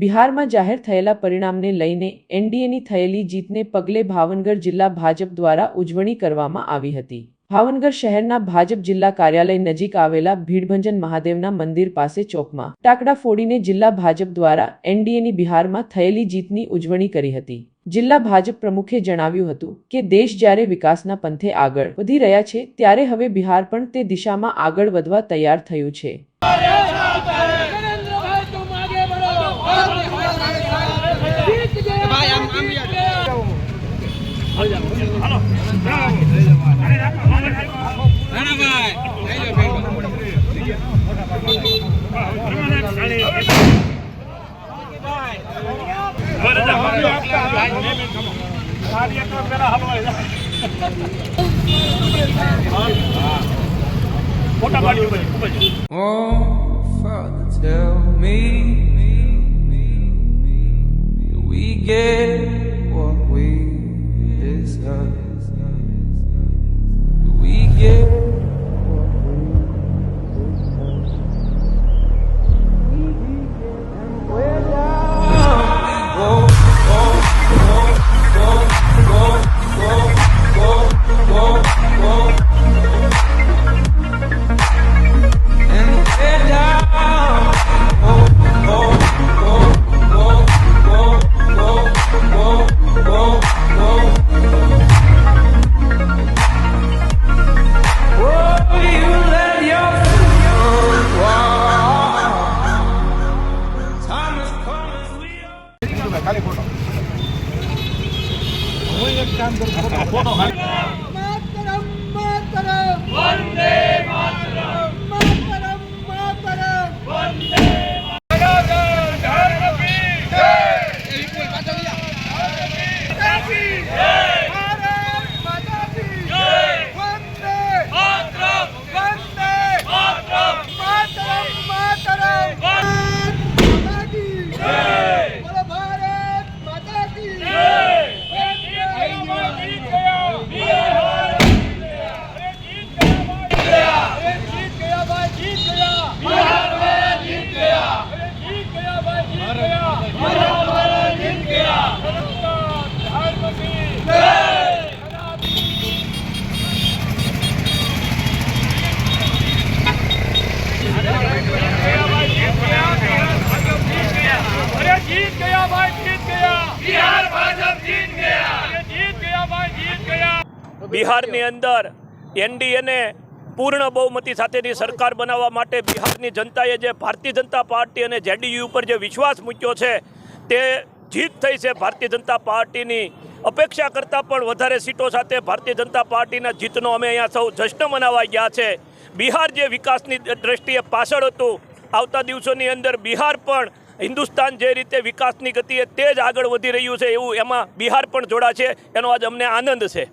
બિહારમાં જાહેર થયેલા પરિણામને લઈને એનડીએની થયેલી જીતને પગલે ભાવનગર જિલ્લા ભાજપ દ્વારા ઉજવણી કરવામાં આવી હતી. ભાવનગર શહેરના ભાજપ જિલ્લા કાર્યાલય નજીક આવેલા ભીડભંજન મહાદેવના મંદિર પાસે ચોકમાં ટાકડા ફોડીને જિલ્લા ભાજપ દ્વારા એનડીએની બિહારમાં થયેલી જીતની ઉજવણી કરી હતી. જિલ્લા ભાજપ પ્રમુખે જણાવ્યું હતું કે, દેશ જ્યારે વિકાસના પંથે આગળ વધી રહ્યા છે, ત્યારે હવે બિહાર પણ તે દિશામાં આગળ વધવા તૈયાર થયું છે. Oh, Father, tell me, काम બિહારની અંદર એનડીએને પૂર્ણ બહુમતી સાથેની સરકાર બનાવવા માટે બિહારની જનતાએ જે ભારતીય જનતા પાર્ટી અને જેડીયુ ઉપર જે વિશ્વાસ મૂક્યો છે, તે જીત થઈ છે ભારતીય જનતા પાર્ટીની. અપેક્ષા કરતાં પણ વધારે સીટો સાથે ભારતીય જનતા પાર્ટીના જીતનો અમે અહીંયા સૌ જશ્ન મનાવવા ગયા છે. બિહાર જે વિકાસની દ્રષ્ટિએ પાછળ હતું, આવતા દિવસોની અંદર બિહાર પણ હિન્દુસ્તાન જે રીતે વિકાસની ગતિએ તે જ આગળ વધી રહ્યું છે એવું એમાં બિહાર પણ જોડા છે એનો આજ અમને આનંદ છે.